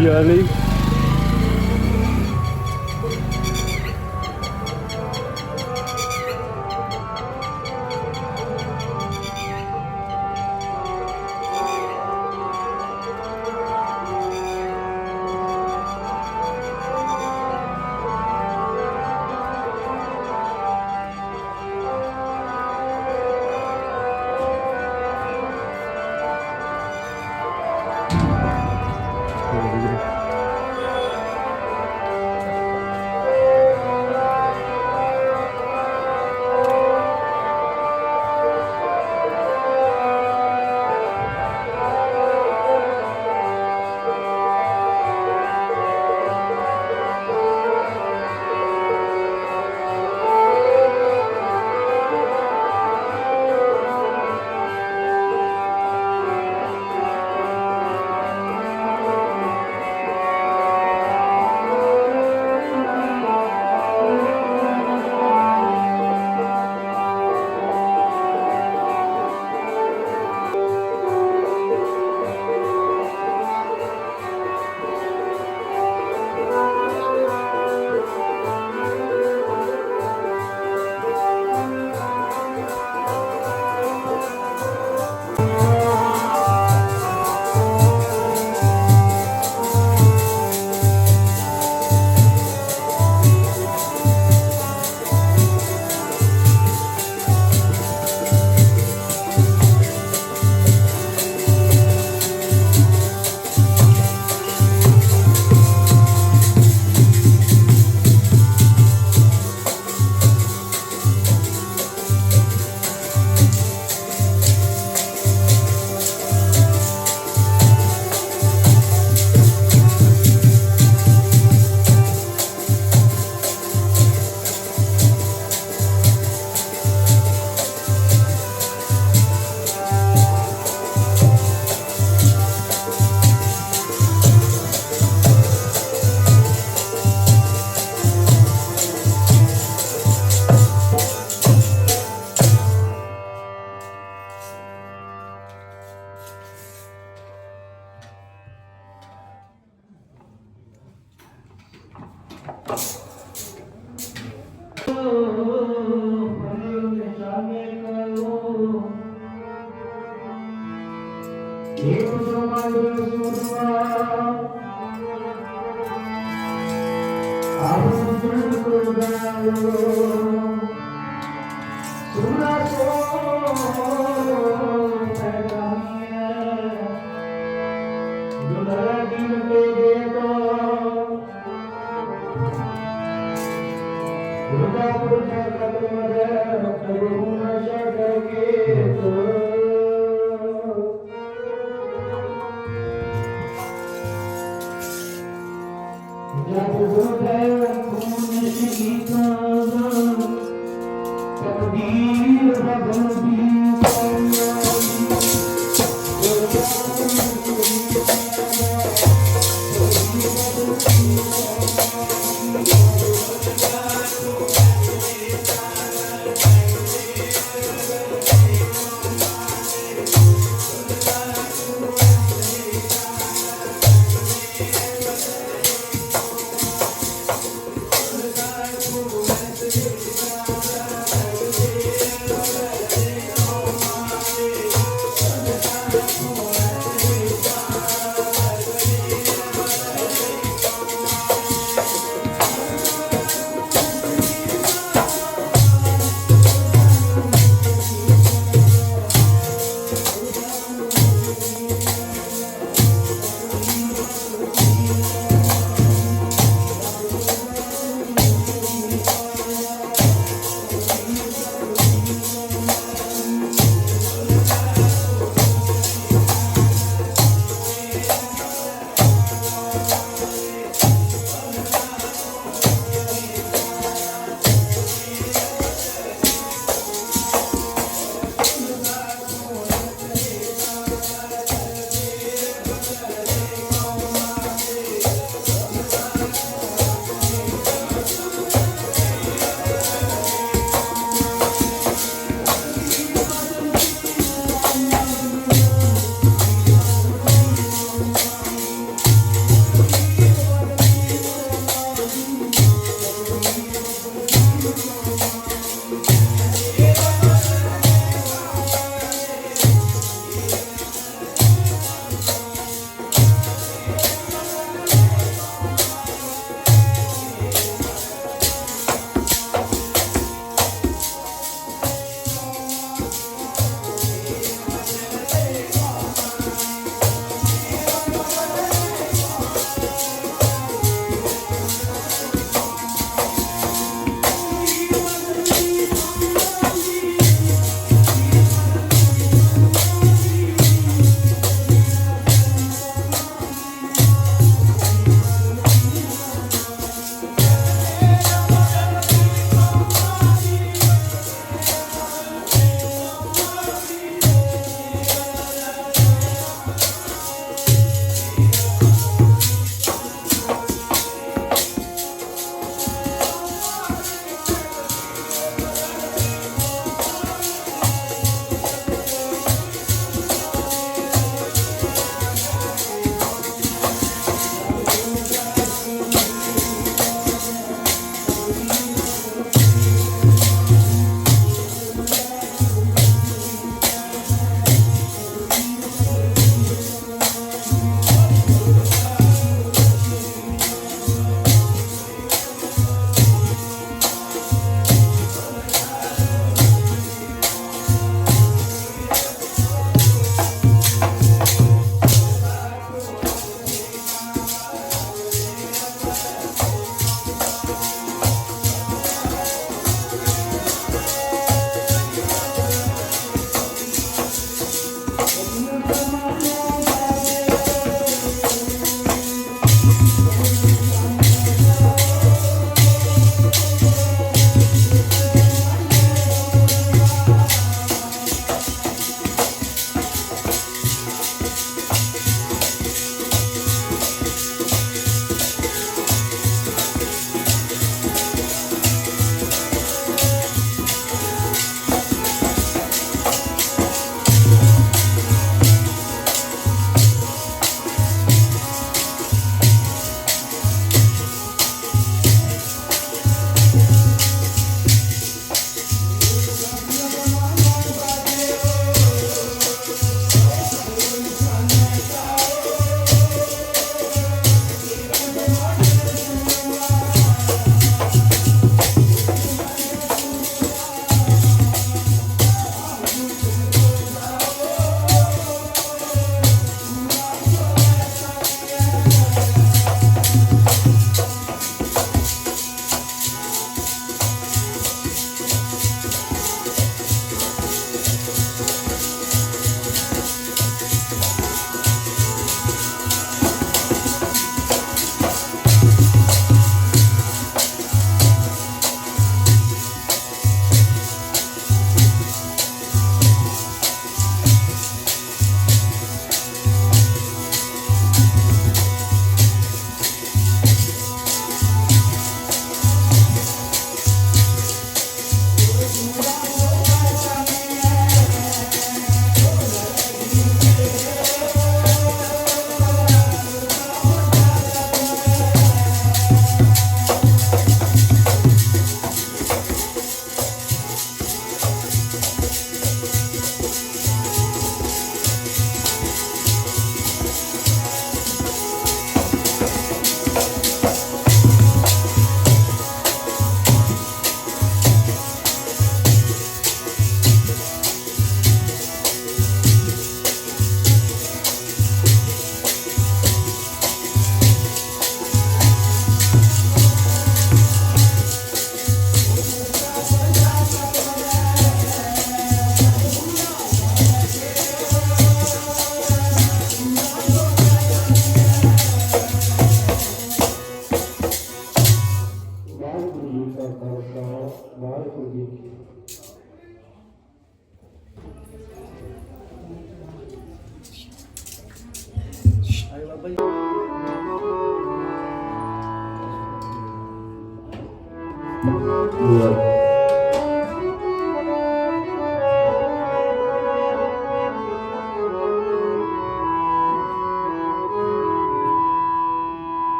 ਕੀ আমরা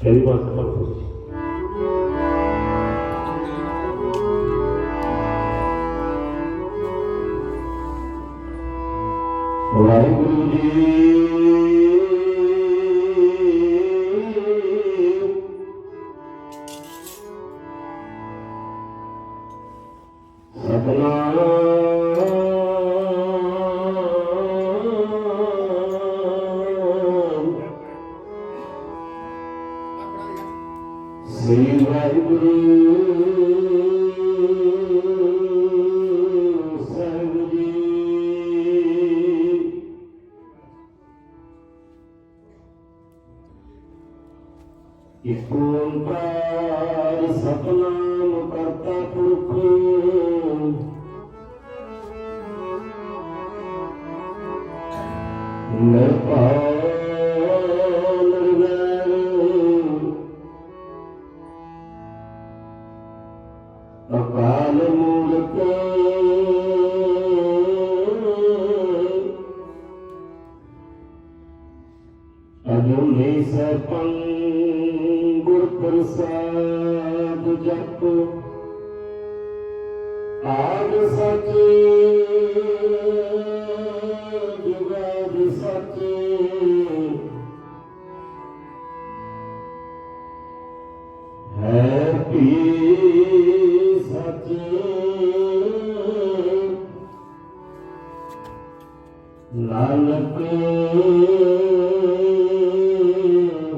ਹਾਲ ਹੈ ਇਕ ਓੰਕਾਰ ਸਤਨਾਮ ਨਾਨਕ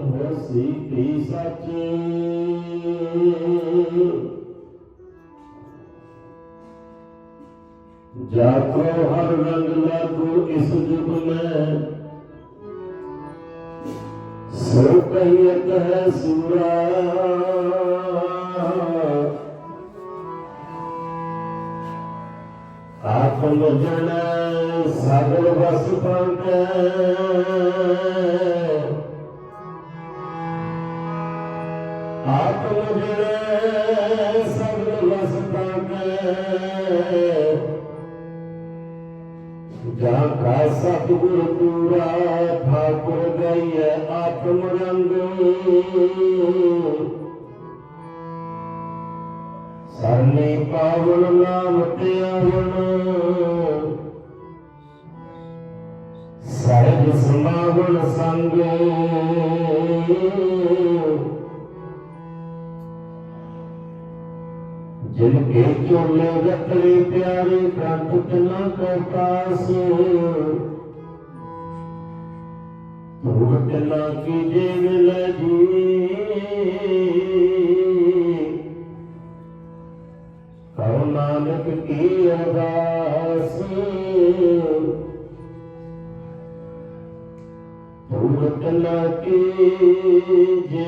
ਹੋਸੀ ਭੀ ਸਚ ਜਾਕੋ ਹਰ ਰੰਗ ਲਾਗੂ ਇਸ ਜੁਗ ਮੈਂ ਸੋ ਕਹੀਤ ਹੈ ਸੂਰਾ ਆਤਮ ਜਨ ਸਗਲ ਵਸ ਪੰਕੈ ਆਤਮ ਜਨ ਸਗਲ ਵਸ ਪੰਕੈ ਜਾਂ ਕਾ ਸਤਿਗੁਰ ਪੂਰਾ ਠਾਕੁਰ ਗਈਐ ਆਤਮ ਰੰਗ। ਸਰਨੇ ਪਾਵਨ ਨਾਮ ਤੇ ਆਵਣ। ਸਹਿਜ ਸਮਾਵਣ ਜਿਨ ਕੇ ਚੋਲੇ ਰਤਲੇ ਪਿਆਰੇ ਕੰਠ ਤਨਾ ਕੋ ਪਾਸ ਧੂੜ ਤਨਾ ਕੀ ਜੇ ਮਿਲ ਜੀ ਨਾਨਕ ਕੀ ਅਰਦਾਸ ਧੂੜ ਤਨਾ ਕੀ ਜੇ।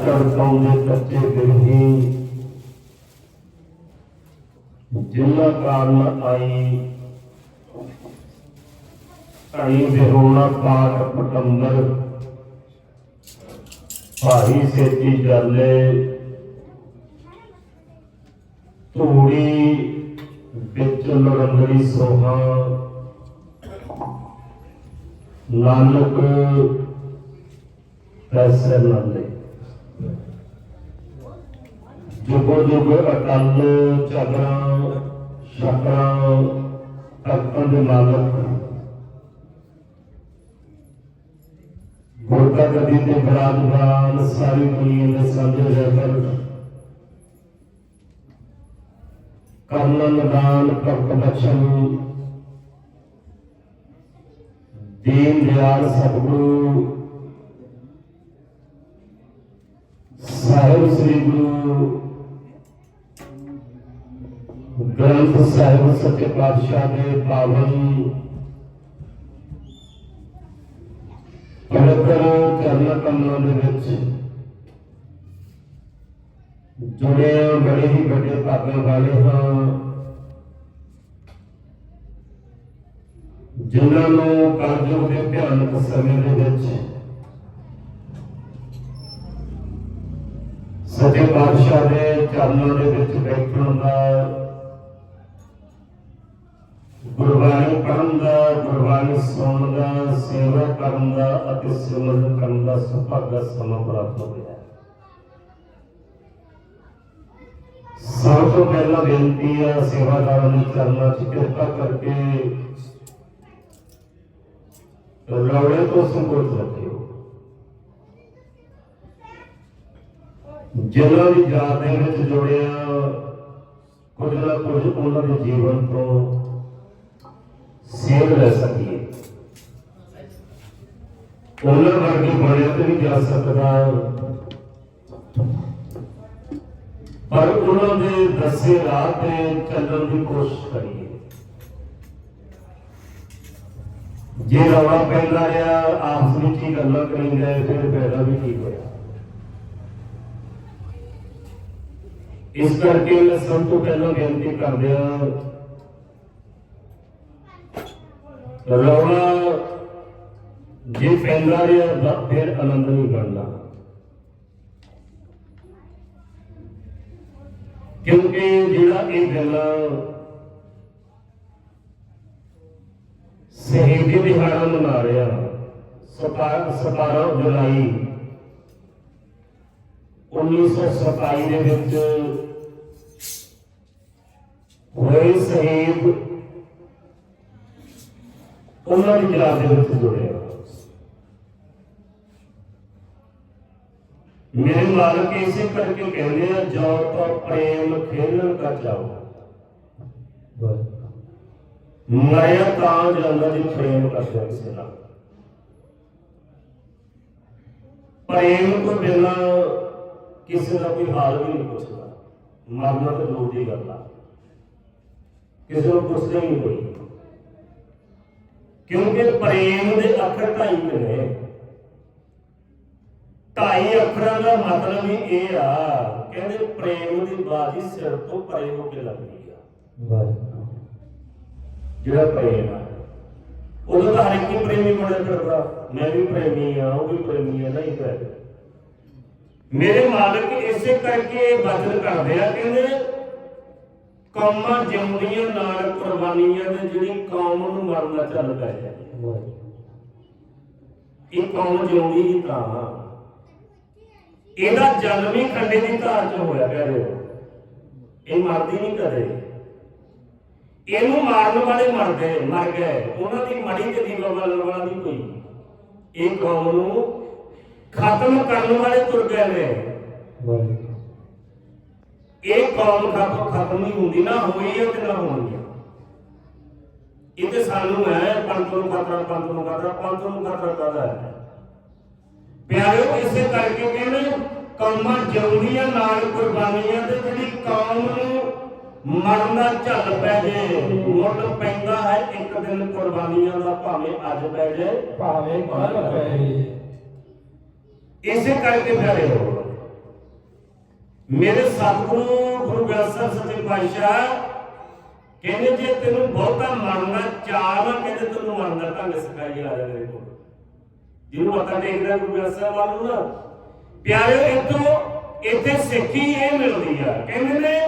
ਝੜ ਝੜ ਪਾਉਂਦੇ ਕੱਚੇ ਬਿਰਹੀ ਜਿਨਾ ਕਾਰਨ ਆਈ ਆਈ ਬਿਰੋਣਾ ਪਾਟ ਪਟੰਬਰ। ਭਾਈ ਸੇਤੀ ਜਾਲੇ ਧੂੜੀ ਵਿੱਚ ਲੜੰਗੜੀ ਸੋਹਾ। ਨਾਨਕ ਪੈਸੇ ਨਾਲੇ ਜੁਗੋ ਜੁਗ ਅਟਲ ਚਗਰਾਂ ਸ਼ਕਰਾਂ ਤਖਤਾਂ ਦੇ ਮਾਲਕ। ਗੁਰਤਾ ਗਦੀ ਤੇ ਬਰਾਦਰਾਨ ਸਾਰੀ ਦੁਨੀਆ ਦੇ ਸਾਂਝੇ ਰਹਿਬਰ। ਕਰਨ ਨਿਦਾਨ ਭਗਤ ਬਖਸ਼ਣ। ਦੀਨ ਦਿਆਲ ਸਤਿਗੁਰੂ। ਸਾਹਿਬ ਸ੍ਰੀ ਗੁਰੂ ਗ੍ਰੰਥ ਸਾਹਿਬ ਸੱਚੇ ਪਾਤਸ਼ਾਹ ਦੇ ਪਾਵਨ ਪਵਿੱਤਰ ਚਰਨ ਕਮਲਾਂ ਦੇ ਵਿੱਚ ਜੁੜੇ ਬੜੇ ਹੀ ਵੱਡੇ ਭਾਗਾਂ ਵਾਲੇ ਹਾਂ। ਜਿਨ੍ਹਾਂ ਨੂੰ ਕਾਰਜੋਂ ਦੇ ਭਿਆਨਕ ਸਮੇਂ ਦੇ ਵਿੱਚ ਸੱਚੇ ਪਾਤਸ਼ਾਹ ਦੇ ਚਰਨਾਂ ਦੇ ਵਿੱਚ ਬੈਠਣ ਦਾ ਗੁਰਬਾਣੀ ਪੜ੍ਹਨ ਦਾ, ਗੁਰਬਾਣੀ ਸੁਣਨ ਦਾ, ਸੇਵਾ ਕਰਨ ਦਾ ਅਤੇ ਸਿਮਰਨ ਕਰਨ ਦਾ ਸੁਭਾਗਾ ਸਮਾਂ ਪ੍ਰਾਪਤ ਹੋਇਆ ਹੈ ਸਭ ਤੋਂ ਪਹਿਲਾਂ ਬੇਨਤੀ ਹੈ ਸੇਵਾਦਾਰਾਂ ਨੂੰ ਚਰਨਾਂ 'ਚ ਕਿਰਪਾ ਕਰਕੇ ਰੌਲੇ ਤੋਂ ਸੰਕੋਚ ਰੱਖਿਓ। ਜਿਨ੍ਹਾਂ ਦੀ ਯਾਦ ਦੇ ਵਿੱਚ ਜੁੜਿਆ ਕੁਝ ਨਾ ਕੁਝ ਉਹਨਾਂ ਦੇ ਜੀਵਨ ਤੋਂ ਸਿੱਖ ਲੈ ਸਕੀਏ ਉਹਨਾਂ ਵਰਗੇ ਬਣਿਆ ਤੇ ਨਹੀਂ ਜਾ ਸਕਦਾ ਪਰ ਉਹਨਾਂ ਦੇ ਦੱਸੇ ਰਾਹ ਤੇ ਚੱਲਣ ਦੀ ਕੋਸ਼ਿਸ਼ ਕਰੀਏ ਜੇ ਰੌਲਾ ਪੈਂਦਾ ਰਿਹਾ ਆਪਸ ਵਿੱਚ ਹੀ ਗੱਲਾਂ ਕਰੀ ਗਏ ਫਿਰ ਫਾਇਦਾ ਵੀ ਕੀ ਹੋਇਆ ਇਸ ਕਰਕੇ ਮੈਂ ਸਭ ਤੋਂ ਪਹਿਲਾਂ ਬੇਨਤੀ ਕਰਦਿਆਂ ਰੌਲਾ ਜੇ ਪੈਂਦਾ ਰਿਹਾ ਫਿਰ ਆਨੰਦ ਨਹੀਂ ਬਣਦਾ। ਕਿਉਂਕਿ ਜਿਹੜਾ ਇਹ ਗੱਲਾਂ ਸ਼ਹੀਦੀ ਦਿਹਾੜਾ ਮਨਾ ਰਿਹਾ 17 ਜੁਲਾਈ 1927 ਦੇ ਵਿੱਚ ਹੋਏ ਸ਼ਹੀਦ ਉਹਨਾਂ ਦੀ ਯਾਦ ਦੇ ਵਿੱਚ ਜੁੜਿਆ ਮੇਰੇ ਮਾਲਕ ਇਸੇ ਕਰਕੇ ਕਹਿੰਦੇ ਆ ਜਾਓ ਤਾਂ ਪ੍ਰੇਮ ਖੇਲਣ ਕਾ ਜਾਓ ਮਰਿਆ ਤਾਂ ਜਾਂਦਾ ਜੀ ਪ੍ਰੇਮ ਕਰਦਾ ਕਿਸੇ ਨਾਲ ਪ੍ਰੇਮ ਤੋਂ ਬਿਨਾਂ ਕਿਸੇ ਦਾ ਕੋਈ ਹਾਲ ਵੀ ਨਹੀਂ ਪੁੱਛਦਾ ਮਰਨਾ ਤੇ ਦੂਰ ਦੀ ਗੱਲ ਆ ਕਿਸੇ ਨੂੰ ਪੁੱਛਦਾ ਹੀ ਨਹੀਂ ਕੋਈ ਕਿਉਂਕਿ ਪ੍ਰੇਮ ਦੇ ਅੱਖਰ ਢਾਈ ਕੁ ਨੇ। ਢਾਈ ਅੱਖਰਾਂ ਦਾ ਮਤਲਬ ਹੀ ਇਹ ਆ ਕਹਿੰਦੇ ਪ੍ਰੇਮ ਦੀ ਬਾਜੀ ਸਿਰ ਤੋਂ ਪਰੇ ਹੋ ਕੇ ਲੱਗਦੀ ਆ। ਜਿਹੜਾ ਪ੍ਰੇਮ ਆ ਉਦੋਂ ਤਾਂ ਹਰ ਇੱਕ ਹੀ ਪ੍ਰੇਮੀ ਬਣਿਆ ਫਿਰਦਾ ਮੈਂ ਵੀ ਪ੍ਰੇਮੀ ਆ ਉਹ ਵੀ ਪ੍ਰੇਮੀ ਆ ਨਹੀਂ ਪੈ ਮੇਰੇ ਮਾਲਕ ਇਸੇ ਕਰਕੇ ਬਚਨ ਕਰਦੇ ਆ ਕਹਿੰਦੇ ਕੌਮਾਂ ਜਿਉਂਦੀਆਂ ਨਾਲ ਕੁਰਬਾਨੀਆਂ ਦੇ ਜਿਹੜੀ ਕੌਮ ਨੂੰ ਮਰਨਾ ਚੱਲ ਪੈ ਜਾਏ ਇਹ ਕੌਮ ਜਿਉਂਦੀ ਹੀ ਤਾਂ ਇਹਦਾ ਜਨਮ ਹੀ ਖੰਡੇ ਦੀ ਧਾਰ ਚ ਹੋਇਆ ਕਹਿੰਦੇ ਇਹ ਮਰਦੀ ਨਹੀਂ ਕਦੇ। ਇਹਨੂੰ ਮਾਰਨ ਵਾਲੇ ਮਰ ਗਏ ਮਰ ਗਏ। ਉਹਨਾਂ ਦੀ ਮੜੀ ਤੇ ਦੀਵਾ ਬਾਲਣ ਵਾਲਾ ਨਹੀਂ ਕੋਈ। ਇਹ ਕੌਮ ਨੂੰ ਖਤਮ ਕਰਨ ਵਾਲੇ ਤੁਰ ਗਏ ਨੇ। ਇਹ ਕੌਮ ਖਤਮ ਖਤਮ ਨਹੀਂ ਹੁੰਦੀ ਨਾ ਹੋਈ ਹੈ ਤੇ ਨਾ ਹੋਣੀ ਹੈ। ਇਹ ਤੇ ਸਾਨੂੰ ਹੈ ਪੰਥ ਨੂੰ ਖਤਰਾ ਪੰਥ ਨੂੰ ਖਤਰਾ ਪੰਥ ਨੂੰ ਖਤਰਾ ਕਾਹਦਾ ਹੈ। ਪਿਆਰਿਓ ਇਸੇ ਕਰਕੇ ਕਹਿੰਦੇ ਕੌਮਾਂ ਜਿਉਂਦੀਆਂ ਨਾਲ ਕੁਰਬਾਨੀਆਂ ਤੇ ਜਿਹੜੀ ਕੌਮ ਨੂੰ ਮਰਨਾ ਝੱਲ ਪੈ ਜੇ ਮੁੱਢ ਪੈਂਦਾ ਹੈ ਇੱਕ ਦਿਨ ਕੁਰਬਾਨੀਆਂ ਦਾ ਭਾਵੇਂ ਅੱਜ ਪੈ ਜੇ ਭਾਵੇਂ ਕੱਲ ਪਏ ਇਸੇ ਕਰਕੇ ਪਿਆਰਿਓ ਮੇਰੇ ਸਤਿਗੁਰੂ ਗੁਰੂ ਗ੍ਰੰਥ ਸਾਹਿਬ ਸੱਚੇ ਪਾਤਸ਼ਾਹ ਕਹਿੰਦੇ ਜੇ ਤੈਨੂੰ ਬਹੁਤਾ ਮਰਨਾ ਚਾਹ ਨਾ ਕਹਿੰਦੇ ਤੈਨੂੰ ਦਾ ਢੰਗ ਸਿਖਾਈ ਆ ਜਾ ਮੇਰੇ ਕੋਲ। ਜਿਹਨੂੰ ਪਤਾ ਦੇਖਦਾ ਗੁਰੂ ਗ੍ਰੰਥ ਸਾਹਿਬ ਵੱਲ ਨੂੰ ਨਾ। ਪਿਆਰਿਓ ਇਤੋਂ ਇੱਥੇ ਸਿੱਖੀ ਇਹ ਮਿਲਦੀ ਆ। ਕਹਿੰਦੇ ਨੇ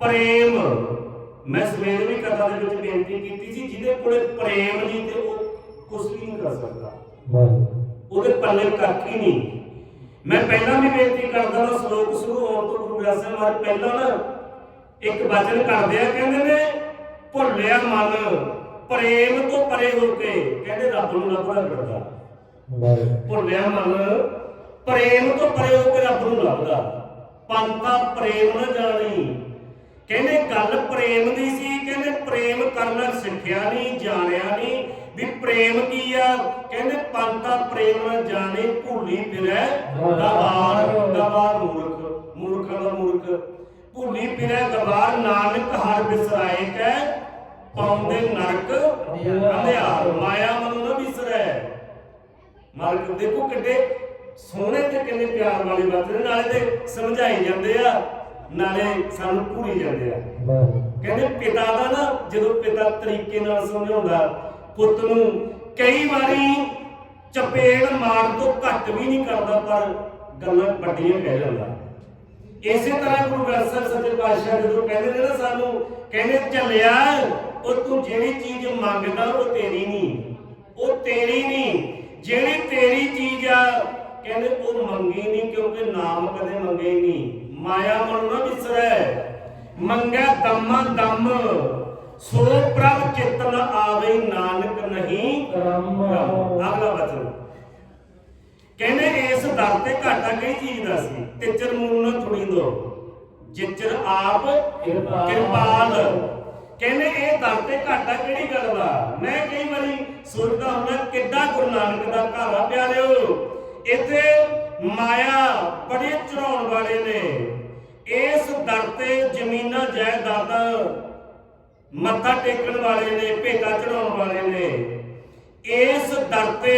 ਪ੍ਰੇਮ। ਮੈਂ ਸਵੇਰ ਵੀ ਕਥਾ ਦੇ ਵਿੱਚ ਬੇਨਤੀ ਕੀਤੀ ਸੀ ਜਿਹਦੇ ਕੋਲੇ ਪ੍ਰੇਮ ਨਹੀਂ ਤੇ ਉਹ ਕੁਝ ਵੀ ਨਹੀਂ ਕਰ ਸਕਦਾ। ਉਹਦੇ ਪੱਲੇ ਕੱਖ ਹੀ ਨਹੀਂ। ਮੈਂ ਪਹਿਲਾਂ ਵੀ ਬੇਨਤੀ ਕਰਦਾ ਨਾ ਸ਼ਲੋਕ ਸ਼ੁਰੂ ਹੋਣ ਤੋਂ ਗੁਰੂ ਗ੍ਰੰਥ ਸਾਹਿਬ ਮਹਾਰਾਜ ਪਹਿਲਾਂ ਨਾ ਇੱਕ ਵਚਨ ਕਰਦੇ ਆ, ਕਹਿੰਦੇ ਨੇ, ਭੁੱਲਿਆ ਮਨ, ਪ੍ਰੇਮ ਤੋਂ ਪਰੇ ਹੋ ਕੇ, ਕਹਿੰਦੇ ਰੱਬ ਨੂੰ ਲੱਭਦਾ ਫਿਰਦਾ ਭੁੱਲਿਆ ਮਨ, ਪ੍ਰੇਮ ਤੋਂ ਪਰੇ ਹੋ ਕੇ ਰੱਬ ਨੂੰ ਲੱਭਦਾ ਪੰਤਾ ਪ੍ਰੇਮ ਨਾ ਜਾਣੀ ਕਹਿੰਦੇ ਗੱਲ ਪ੍ਰੇਮ ਦੀ ਸੀ, ਕਹਿੰਦੇ ਪ੍ਰੇਮ ਕਰਨਾ ਸਿੱਖਿਆ ਨਹੀਂ, ਜਾਣਿਆ ਨਹੀਂ। ਵੀ ਪ੍ਰੇਮ ਕੀ ਆ? ਕਹਿੰਦੇ ਪੰਤਾ ਪ੍ਰੇਮ ਨਾ ਜਾਣੇ, ਭੁੱਲੀ ਫਿਰੈ ਗਵਾਰ ਗਵਾਰ ਮੂਰਖ, ਮੂਰਖਾਂ ਦਾ ਮੂਰਖ। ਭੁੱਲੀ ਫਿਰੈ ਗਵਾਰ ਨਾਨਕ ਹਰ ਬਿਸਰਾਏ ਕੈ, ਪਾਉਂਦੇ ਨਰਕ, ਅੰਧਿਆਰ। ਮਾਇਆ ਮਨੁ ਨਾ ਵਿਸਰੈ। ਮਾਲਕ, ਦੇਖੋ ਕਿੱਡੇ ਸੋਹਣੇ ਤੇ ਕਿੰਨੇ ਪਿਆਰ ਵਾਲੇ ਵਚਨ ਨਾਲੇ ਤੇ ਸਮਝਾਈ ਜਾਂਦੇ ਆ। ਨਾਲੇ ਸਾਨੂੰ ਭੂਰੀ ਜਾਂਦੇ ਆ। ਕਹਿੰਦੇ ਪਿਤਾ ਦਾ ਨਾ ਜਦੋਂ ਪਿਤਾ ਤਰੀਕੇ ਨਾਲ ਸਮਝਾਉਂਦਾ ਪੁੱਤ ਨੂੰ ਕਈ ਵਾਰੀ ਚਪੇੜ ਮਾਰਨ ਤੋਂ ਘੱਟ ਵੀ ਨਹੀਂ ਕਰਦਾ ਪਰ ਗੱਲਾਂ ਵੱਡੀਆਂ ਕਹਿ ਜਾਂਦਾ ਇਸੇ ਤਰ੍ਹਾਂ ਗੁਰੂ ਗ੍ਰੰਥ ਸਾਹਿਬ ਸੱਚੇ ਪਾਤਸ਼ਾਹ ਜਦੋਂ ਕਹਿੰਦੇ ਨੇ ਨਾ ਸਾਨੂੰ ਕਹਿੰਦੇ ਚੱਲਿਆ ਉਹ ਤੂੰ ਜਿਹੜੀ ਚੀਜ਼ ਮੰਗਦਾ ਉਹ ਤੇਰੀ ਨਹੀਂ। ਉਹ ਤੇਰੀ ਨਹੀਂ। ਜਿਹੜੀ ਤੇਰੀ ਚੀਜ਼ ਆ ਕਹਿੰਦੇ ਉਹ ਮੰਗੀ ਨਹੀਂ ਕਿਉਂਕਿ ਨਾਮ ਕਦੇ ਮੰਗੇ ਨਹੀਂ। ਮਾਇਆ ਮਨ ਨਾ ਵਿਸਰੈ ਮੰਗੈ ਦਮਾ ਦਮ ਸੋ ਪ੍ਰਭ ਚਿਤ ਨ ਆਵੇ ਨਾਨਕ ਨਹੀਂ ਕਰਮ ਅਗਲਾ ਵਚਨ। ਕਹਿੰਦੇ ਇਸ ਦਰ ਤੇ ਘਾਟਾ ਕਈ ਚੀਜ਼ ਦਾ ਸੀ? ਤਿਚਰ ਮੂਲ ਨਾ ਥੁੜੀ ਦੋ। ਜਿਚਰ ਆਪ ਕਿਰਪਾਲ। ਕਿਰਪਾਲ ਕਹਿੰਦੇ ਇਹ ਦਰ ਤੇ ਘਾਟਾ ਕਿਹੜੀ ਗੱਲ ਦਾ ਮੈਂ ਕਈ ਵਾਰੀ ਸੋਚਦਾ ਹੁੰਦਾ ਕਿੱਡਾ ਗੁਰੂ ਨਾਨਕ ਦਾ ਘਰ ਆ ਪਿਆਰਿਓ। ਇੱਥੇ ਮਾਇਆ ਬੜੇ ਚੜਾਉਣ ਵਾਲੇ ਨੇ। ਇਸ ਦਰ ਤੇ ਜ਼ਮੀਨਾਂ ਜਾਇਦਾਦਾਂ ਮੱਥਾ ਟੇਕਣ ਵਾਲੇ ਨੇ ਭੇਟਾ ਚੜਾਉਣ ਵਾਲੇ ਨੇ। ਇਸ ਦਰ ਤੇ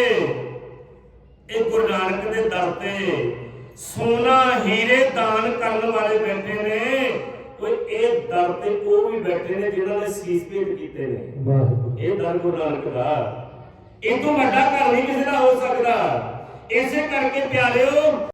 ਇਹ ਗੁਰੂ ਨਾਨਕ ਦੇ ਦਰ ਤੇ ਸੋਨਾ ਹੀਰੇ ਦਾਨ ਕਰਨ ਵਾਲੇ ਬੈਠੇ ਨੇ। ਓਏ ਇਹ ਦਰ ਤੇ ਉਹ ਵੀ ਬੈਠੇ ਨੇ ਜਿਨ੍ਹਾਂ ਨੇ ਸੀਸ ਭੇਟ ਕੀਤੇ ਨੇ। ਇਹ ਦਰ ਗੁਰੂ ਨਾਨਕ ਦਾ। ਇਹ ਤੋਂ ਵੱਡਾ ਘਰ ਨਹੀਂ ਕਿਸੇ ਦਾ ਹੋ ਸਕਦਾ। ਇਸੇ ਕਰਕੇ ਪਿਆਰਿਓ